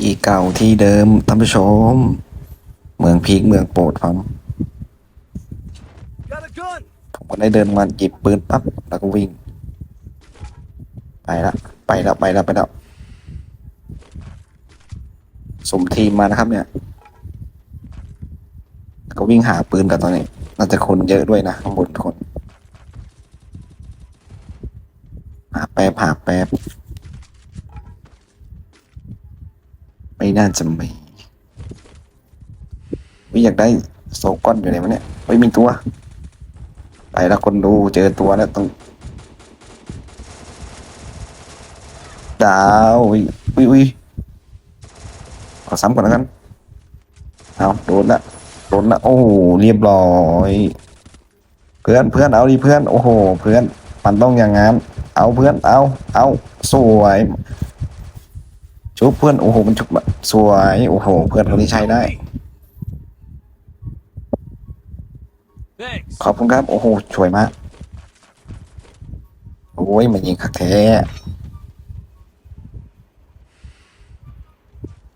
อีเก่าที่เดิมท่านผู้ชม เมืองพีคเมืองโปรดผมผมก็ได้เดินมาหยิบปืนปั๊บแล้วก็วิ่ง ไปละไปล้วไปล้วไปล้วสมทีมมานะครับเนี่ย ก็วิ่งหาปืนกันตอนนี้น่าจะคนเยอะด้วยนะข้างบนคนหาแป๊บหาแป๊บไม่ น่าจะมีวิอยากได้โซก้อนอยู่ไหนวะเนี่ยไม่มีตัวไปล้วคนดูเจอตัวแล้วต้องดาวอุ้ยอุ้ยขอซ้ำก่อนแล้วกันเอาโดนละโดนละโอ้โหเรียบร้อยเพื่อนเพื่อนเอาดิเพื่อนโอ้โห เพื่อนมันต้องอย่างงั้นเอาเพื่อนเอาเอาสวย ชุบเพื่อนโอ้โหมันชุบแบบสวยโอ้โหเพื่อนคนนี้ใช้ได้ Thanks. ขอบคุณครับ โอ้โหช่วยมากโอ้ยมันยิงคักแท้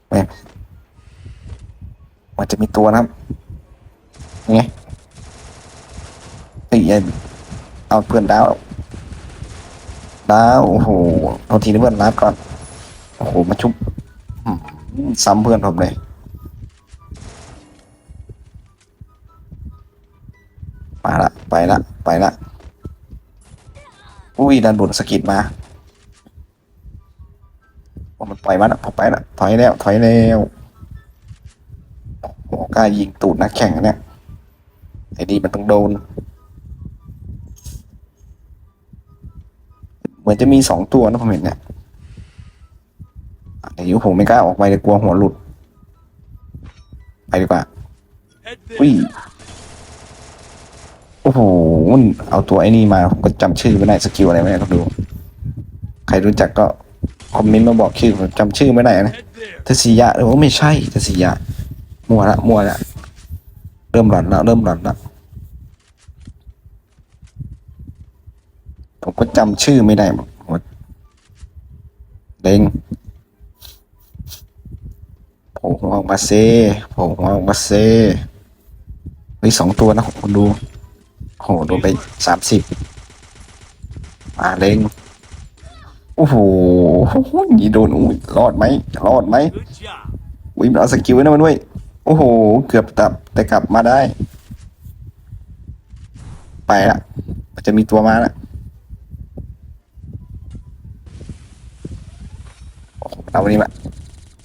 แม่งมันจะมีตัวนะครับนี่ไงเอ้ยเอาเพื่อนดาวดาวโอ้โหเอาทีนี้เพื่อนรับก่อน โอ้โหมาชุบซ้ำเพื่อนผมเลยมาละไปละไปละอุ้ยดันบุญสกิดมาว่ามันปล่อยมันอะไปละถอยแล้วถอยแล้วโอ้กล้ายิงตูดนักแข่งอะเนี่ยไอ้นี่มันต้องโดน เหมือนจะมีสองตัวนะผมเห็นเนี่ย อะเดี๋ยวผมไม่กล้าออกไปเลยกลัวหัวหลุด ไปดีกว่า Head อุ้ย there. โอ้โหมันเอาตัวไอ้นี่มาผมก็จำชื่อไม่ได้สกิลอะไรไม่ได้ต้องดู ใครรู้จักก็คอมเมนต์มาบอกชื่อผมจำชื่อไม่ได้นะ Head there. ทศิยะหรือว่าไม่ใช่ทศิยะมัวละมัวละเริ่มหลอนแล้วเริ่มหลอนแล้วผมก็จำชื่อไม่ได้หมดหมดเด้งโผล่หัวออกมาเซโผล่หัวออกมาเซเฮ้ยสองตัวนะผมดูโอ้โหโดนไปสามสิบมาเล็งโอ้โหยีโดนอุ้ยรอดไหมรอดไหมอุ้ยมันเอาสกิลไว้นะมันด้วย โอ้โห เกือบตับแต่กลับมาได้ ไปละมันจะมีตัวมาละเอาวันนี้มา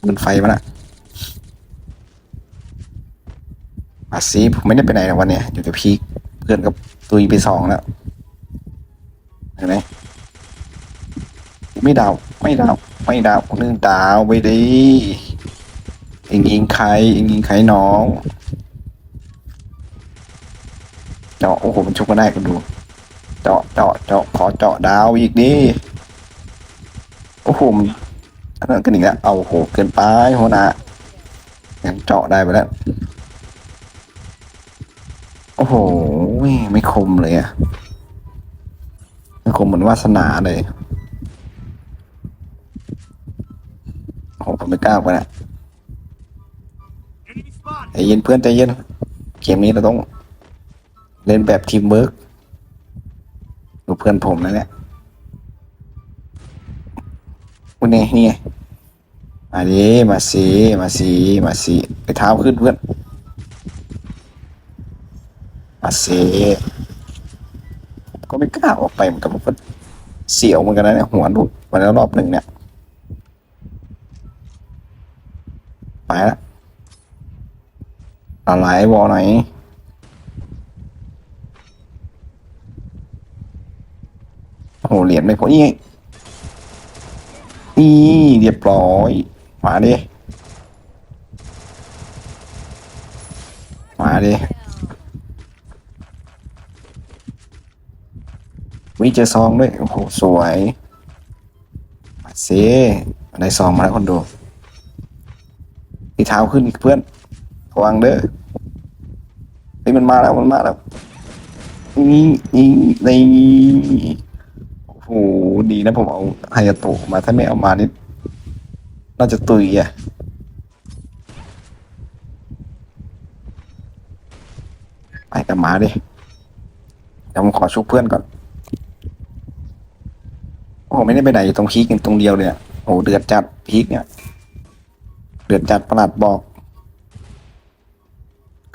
บนไฟมาละ มาสิผมไม่ได้ไปไหนนะวันเนี้ยอยู่กับพีคเพื่อนกับตุยไปสองแล้วเห็นไหมไม่ดาวไม่ดาวไม่ดาวคนนึงดาวไปดิเองยิงใครเองยิงใครน้องเจาะโอ้โหมันชุกมาได้กันดูเจาะเจาะเจาะขอเจาะดาวอีกดิโอ้โหอันนั้นกันอีกแล้วเอาโหเกินไปหัวหน้ายังเจาะได้ไปแล้ว อ้โหไม่คมเลยอะไม่คมเหมือนวาสนาเลยโอ้ผมไม่กล้าไปนะใจเย็นเพื่อนใจเย็น เกมนี้เราต้อง เล่นแบบทีมเวิร์กดูเพื่อนผมนะเนี่ยคุณเน่นี่ไงมาดิมาสิมาสิมาสิไปเท้าขึ้นเพื่อน มาสิผมก็ไม่กล้าออกไปเหมือนกันผมก็เสียวเหมือนกันนะเนี่ยหัวหลุดมาแล้วรอบหนึ่งเนี่ย ไปละอะไรวอไหนโอ้โหเหรียญไม่พอนี่ไงนี่เรียบร้อย มาดิ มาดิ วิเจอซองด้วย โอ้โห สวยมาสิได้ซองมาแล้วคนดูที่เท้าขึ้นอีกเพื่อนระวังเด้อนี่มันมาแล้วมันมาแล้วนี่นี่ในี่โอ้โหดีนะผมเอาไฮยาโตะมาถ้าไม่เอามานี่น่าจะตุยอะไปกับหมาดิเดี๋ยวผมขอชุบเพื่อนก่อน โอ้ไม่ได้ไปไหนอยู่ตรงพีกอย่างตรงเดียวเลยอะโอ้เดือดจัดพีกเนี่ยเดือดจัดประหลัดบอก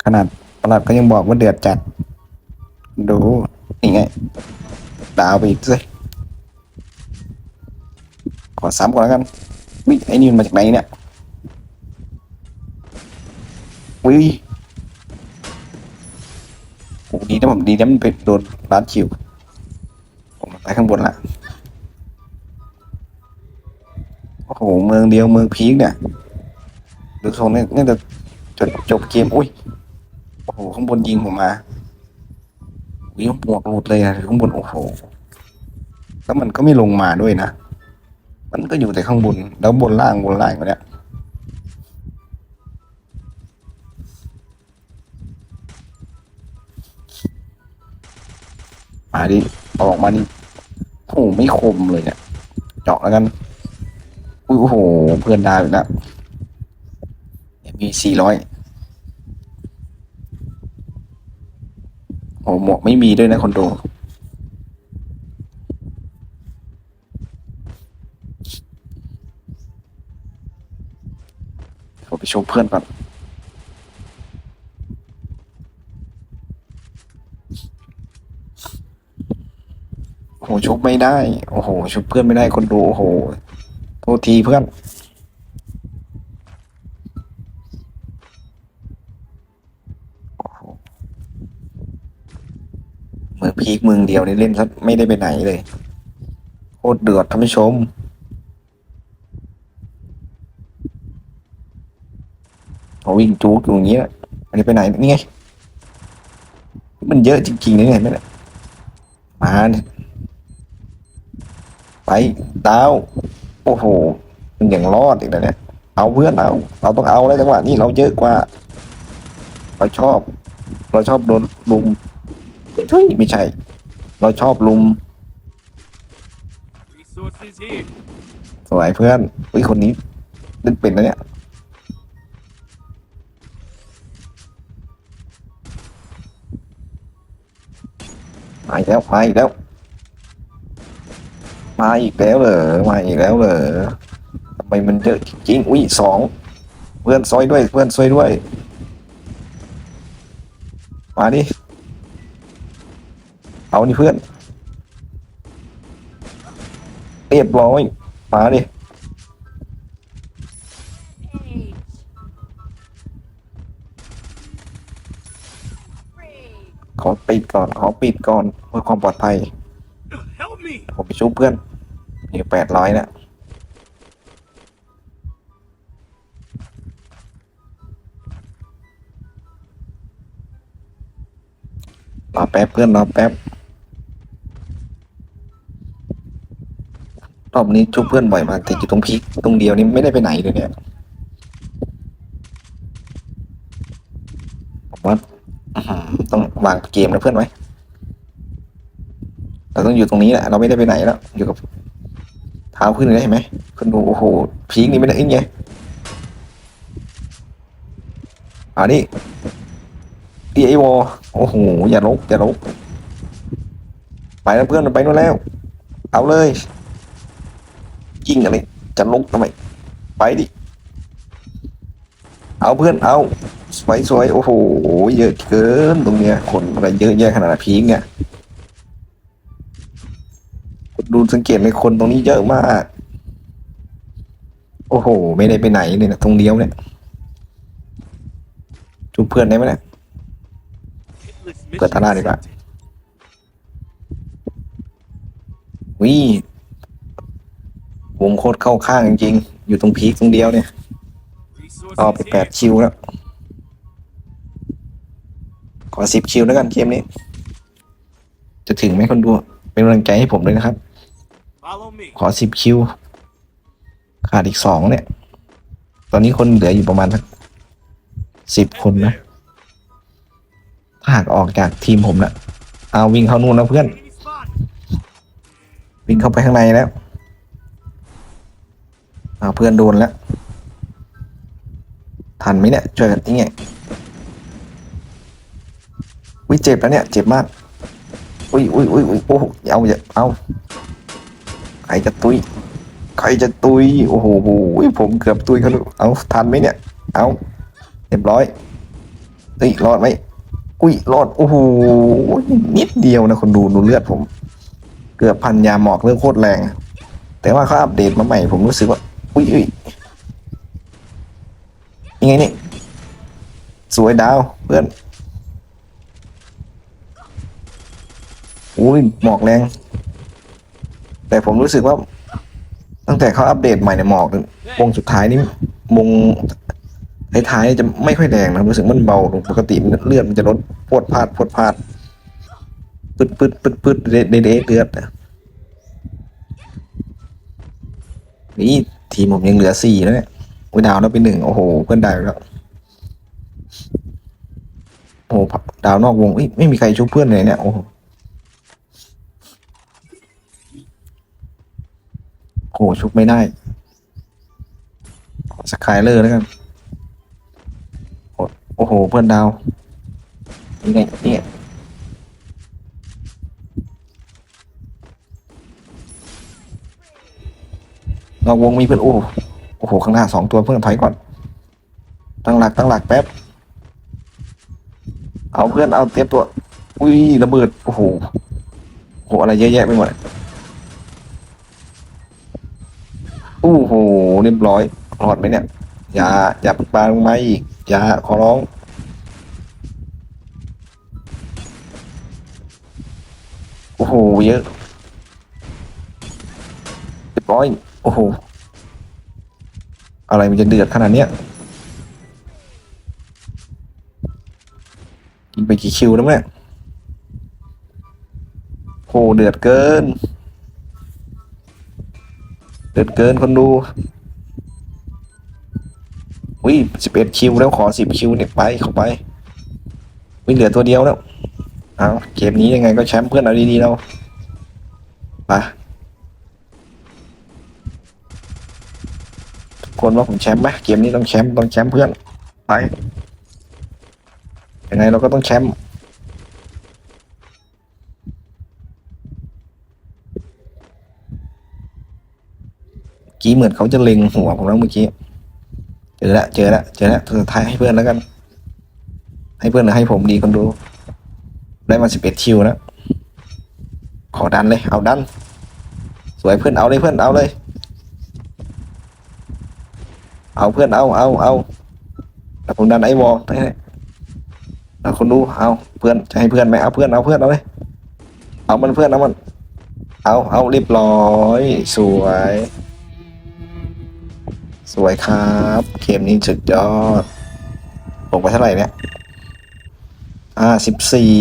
ขนาดประหลัดก็ยังบอกว่าเดือดจัด ดูนี่ไงดาวไปอีกสิขอซ้ำก่อนแล้วกันวิไอ้นี่มันมาจากไหนเนี่ยวิโอ้ดีนะผมดีนะมันไปโดนร้านคิวผมไปข้างบนละ เมืองเดียวเมืองพีคเนี่ยดูทรงนี่นี่จะจบจบเกมอุ้ยโอ้โหข้างบนยิงผมมาวิ่งหมวกหลุดเลยอะข้างบนโอ้โหแล้วมันก็ไม่ลงมาด้วยนะมันก็อยู่แต่ข้างบนแล้วบนล่างบนล่างอยู่เนี่ยมาดิออกมาดิโอ้โหไม่คมเลยเนี่ย เจาะแล้วกัน อุ้ยโอ้โห เพื่อนดาวอีกแล้วมีสี่ร้อยโอ้หมวกไม่มีด้วยนะคอนโดผมไปชมเพื่อนก่อนโอ้โหชุบไม่ได้ โอ้โห ชุบเพื่อนไม่ได้คนดู โอ้โห โทษทีเพื่อนโอ้โหเมืองพีคเมืองเดียวนี่เล่นซะไม่ได้ไปไหนเลย โคตรเดือดท่านผู้ชมเขาวิ่งจู๊กอยู่อย่างนี้อันจะไปไหนนี่ไง มันเยอะจริงๆนะเนี่ยเห็นไหมเนี่ยมาไปดาว โอ้โหมันยังรอดอีกนะเนี่ย เอาเพื่อนเอาเราต้องเอาแล้วจังหวะนี้เราเยอะกว่า เราชอบ เราชอบโดนลุมเฮ้ยไม่ใช่ เราชอบลุม Resources here. สวยเพื่อนอุ้ยคนนี้เล่นเป็นนะเนี่ยมาอีกแล้วมาอีกแล้ว มาอีกแล้วเหรอมาอีกแล้วเหรอทำไมมันเยอะจริงอุ้ยสองเพื่อนซอยด้วยเพื่อนซอยด้วย มาดิเอานี่เพื่อน เรียบร้อยมาดิขอปิดก่อนขอปิดก่อนเพื่อความปลอดภัย ผมไปชุบเพื่อนนี่แปดร้อยเนี่ยรอแป๊บเพื่อนรอแป๊บรอบนี้ชุบเพื่อนบ่อยมากติดอยู่ตรงพีคตรงเดียวนี่ไม่ได้ไปไหนเลยเนี่ยผมว่าต้องวางเกมนะเพื่อนไว้ ต้องอยู่ตรงนี้แหละเราไม่ได้ไปไหนแล้วอยู่กับเท้าขึ้นเลยเห็นไหมคุณดูโอ้โหพีคนี่ไม่ได้เอ็งไงอ่านี่ดีไอวอโอ้โหอย่าลกอย่าลกไปแล้วเพื่อนไปนู่นแล้ว เอาเลยยิงอะไรจะลกทำไมไปดิเอาเพื่อนเอาสวยสวยโอ้โหเยอะเกินตรงเนี้ยคนอะไรเยอะแยะขนาดพีคเนี่ย ดู สังเกตในคนตรงนี้เยอะมาก โอ้โห ไม่ได้ไปไหนเลยนะตรงเดียวเนี่ยจูเพื่อนได้ไหมเนี่ย Hitless Good, mission tara, di ba? accepted. วิวงโคตรเข้าข้างจริงๆ อยู่ตรงพีคตรงเดียวเนี่ยก็ไปแปดคิวแล้ว ขอสิบคิวแล้วกันเกมนี้ จะถึงไหมคนดู เป็นกำลังใจให้ผมด้วยนะครับ ขอสิบคิว ขาดอีกสองเนี่ย ตอนนี้คนเหลืออยู่ประมาณสักสิบคนนะ ถ้าหากออกจากทีมผมนะเอาวิ่งเข้านู่นแล้วเพื่อน Enemy spot. วิ่งเข้าไปข้างในแล้วเอาเพื่อนโดนแล้ว ทันไหมเนี่ย ช่วยกันนี่ไงอุ้ยเจ็บแล้วเนี่ย เจ็บมาก อุ้ยอุ้ยอุ้ยอุ้ยโอ้โหเอาอย่าเอา ใครจะตุยใครจะตุยโอ้โหผมเกือบตุยเขาดูเอาทันไหมเนี่ย เอาเรียบร้อยเฮ้ยรอดไหมอุ้ยรอดโอ้โหนิดเดียวนะคนดูดูเลือดผม เกือบพันยาหมอกเรื่องโคตรแรง แต่ว่าเขาอัปเดตมาใหม่ผมรู้สึกว่า อุ้ยอุ้ยยังไงนี่สวยดาวเพื่อนอุ้ยหมอกแรง แต่ผมรู้สึกว่า ตั้งแต่เขาอัปเดตใหม่ในยหมอกวงสุดท้ายนี่วงท้ายๆจะไม่ค่อยแรงนะรู้สึกมันเบาลงปกติมันเลือดมันจะลดพวดพลาดพวดพลาดปึ๊ดปึ๊ดปึ๊ดปึ๊ดเดะเดะเดะเลือดนะนี่ทีมผมยังเหลือสี่แล้วเนี่ยอุ้ยดาวแล้วเป็นหนึ่งโอ้โห เพื่อนได้แล้วโอ้โหดาวนอกวงเอ้ยไม่มีใครชุบเพื่อนเลยเนี่ยโอ้โห โอ้โหชุบไม่ได้สกายเลอร์แล้วกันโอ้โห เพื่อนดาวยังไงเนี่ยนอกวงมีเพื่อนโอ้โหโอ้โห ข้างหน้าสองตัวเพื่อนถอยก่อน ตั้งหลักตั้งหลักแป๊บ เอาเพื่อนเอาเตรียมตัว อุ้ยระเบิด โอ้โหโอ้โหอะไรเยอะแยะไปหมด โอ้โหเรียบร้อยรอดไหมเนี่ย อย่าอย่าปาลงมาอีก อย่าขอร้อง โอ้โห เยอะเรียบร้อย โอ้โห อะไรมันจะเดือดขนาดเนี้ยกินไปกี่คิวแล้วเนี่ยโหเดือดเกิน เดือดเกินคนดูวิสิบเอ็ดคิวแล้วขอสิบคิวเนี่ยไปเข้าไปวิเหลือตัวเดียวแล้วเอาเกมนี้ยังไงก็แชมป์เพื่อนเอาดีๆเราไปทุกคนว่าผมแชมป์ไหมเกมนี้ต้องแชมป์ต้องแชมป์เพื่อนไปยังไงเราก็ต้องแชมป์ กี้เหมือนเขาจะเล็งหัวผมแล้วเมื่อกี้ เจอละเจอละเจอละสุดท้ายให้เพื่อนแล้วกัน ให้เพื่อนหรือให้ผมดีคนดู ได้มาสิบเอ็ดคิวแล้วขอดันเลย เอาดัน สวยเพื่อนเอาเลยเพื่อนเอาเลย เอาเพื่อนเอาเอาเอาแต่ผมดันไอ้วอลให้แล้วคนดูเอาเพื่อนจะให้เพื่อนไหมเอาเพื่อนเอาเพื่อนเอาเลย เอามันเพื่อนเอามัน เอาเอาเรียบร้อย สวย วยครับ เกมนี้สุดยอดลงไปเท่าไหร่เนี่ย อ่าสิบสี่